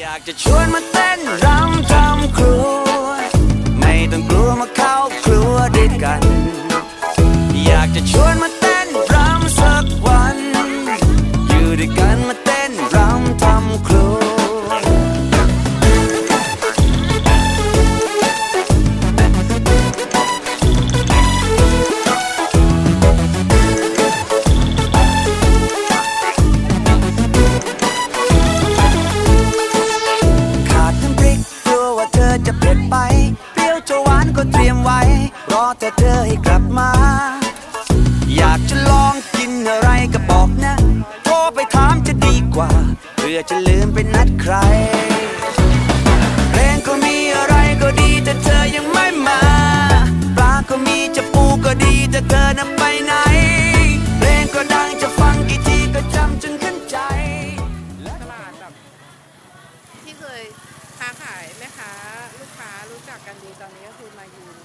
อยากจะชวนมาเต้นรำทำครัว ไม่ต้องกลัวมาเข้าครัวด้วยกัน อยากจะชวนมา แต่เธอให้กลับมา อยากจะลองกินอะไรก็บอกนะโทรไปถามจะดีกว่า เพื่อจะลืมไปนัดใครเพลงก็มีอะไรก็ดีแต่เธอยังไม่มาปลาก็มีจะปูก็ดีแต่เธอนั้นไปไหน เพลงก็ดังจะฟังกี่ทีก็จำจนขึ้นใจ ตลาดแบบที่เคยค้าขายแม่ค้าลูกค้ารู้จักกันดีตอนนี้ก็คือมายืน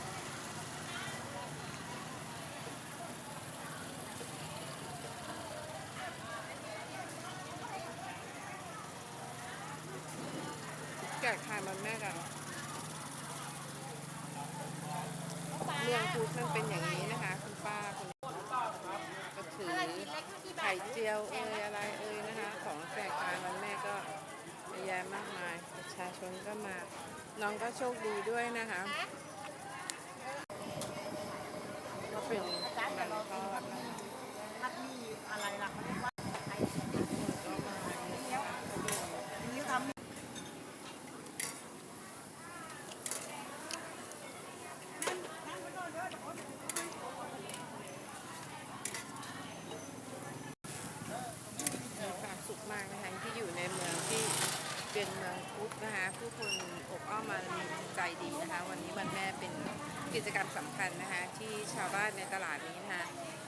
แจกทานมันแม่กันเมืองพุทธมันเป็นอย่างนี้นะคะ คุณป้าคุณก็ถือไข่เจียวเอ่ยอะไรเอ่ยนะคะ ของแจกทานมันแม่ก็เยอะแยะมากมาย ประชาชนก็มา น้องก็โชคดีด้วยนะคะ ก็เป็นมันทอดนะคะมีความสุขมากนะคะที่อยู่ในเมืองที่ เป็นเมืองพุทธนะคะผู้คนอบอ้อมมามีใจดีนะคะ วันนี้วันแม่เป็นกิจกรรมสำคัญนะคะ ที่ชาวบ้านในตลาดนี้นะคะ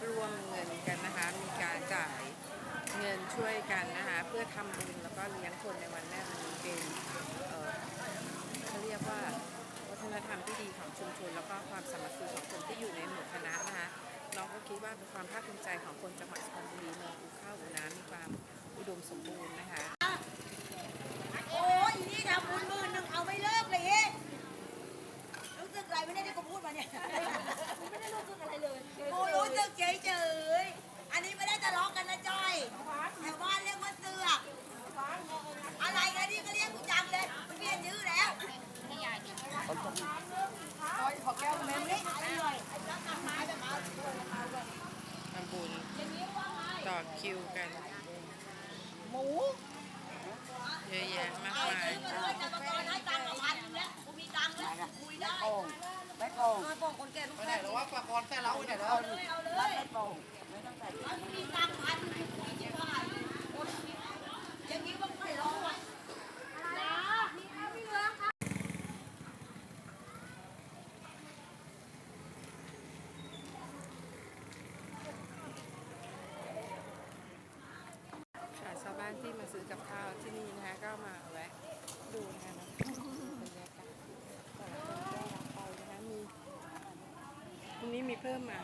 ร่วมเงินกันนะคะ มีการจ่ายเงินช่วยกันนะคะ เพื่อทำบุญแล้วก็เลี้ยงคนในวันแม่วันนี้เป็นเขาเรียกว่าวัฒนธรรมที่ดีของชุมชน แล้วก็ความสามัคคีของคนที่อยู่ในหมู่คณะนะคะน้องก็คิดว่าเป็นความภาคภูมิใจของคนจังหวัดสุพรรณบุรีเมืองอูข้าวอูน้ำมีความอุดมสมบูรณ์นะคะ โอ้ยอีนี่ทำบุญหมื่นหนึ่งเอาไม่เลิกเลยเอ๊ะรู้สึกอะไรไม่ได้ที่กูพูดมาเนี่ยไม่ได้รู้สึกอะไรเลยกูรู้สึกเฉยเฉยๆอันนี้ไม่ได้ทะเลาะกันนะจอยแถวบ้านเรียกว่าเสือกอะไรกันนี่ก็เรียกกูจังเลยเปลี่ยนชื่อแล้วขอแก้วเมมนี่อร่อย ทำบุญ ต่อคิวกัน หมูเยอะแยะมากมายเลยจะมาตอนให้ตังค์มาพันหนึงแล้วกูมีตังค์แล้วคุยได้ไม่โกงไม่โกงคนแก่ลูกแก่แต่ว่าปลากรแต่เราเนี่ยเด้อเอาเลยเอาเลยไม่โกงไม่ต้องใส่มีตังค์พันหนึ่งคุยที่บ้านอย่างนี้ว่าไม่ร้องอะอะไรนะมีข้าวมีเหลืองค่ะ ค่ะชาวบ้านที่มาซื้อกับข้าวที่นี่นะคะก็มาแวะดูนะคะบรรยากาศแต่ละคนได้รับไปนะคะมีตรงนี้ มีเพิ่มมา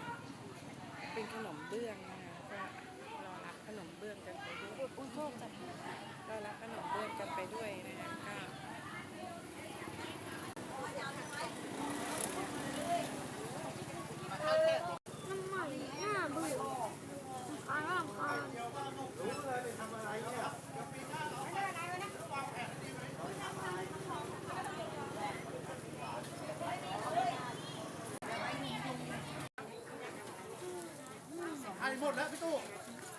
เป็นขนมเบื้องนะคะก็รอรับขนมเบื้องกันไปด้วยรอรับขนมเบื้องกันไปด้วยนะคะก็ ใหมดแล้วพี่ตู้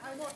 ให้หมด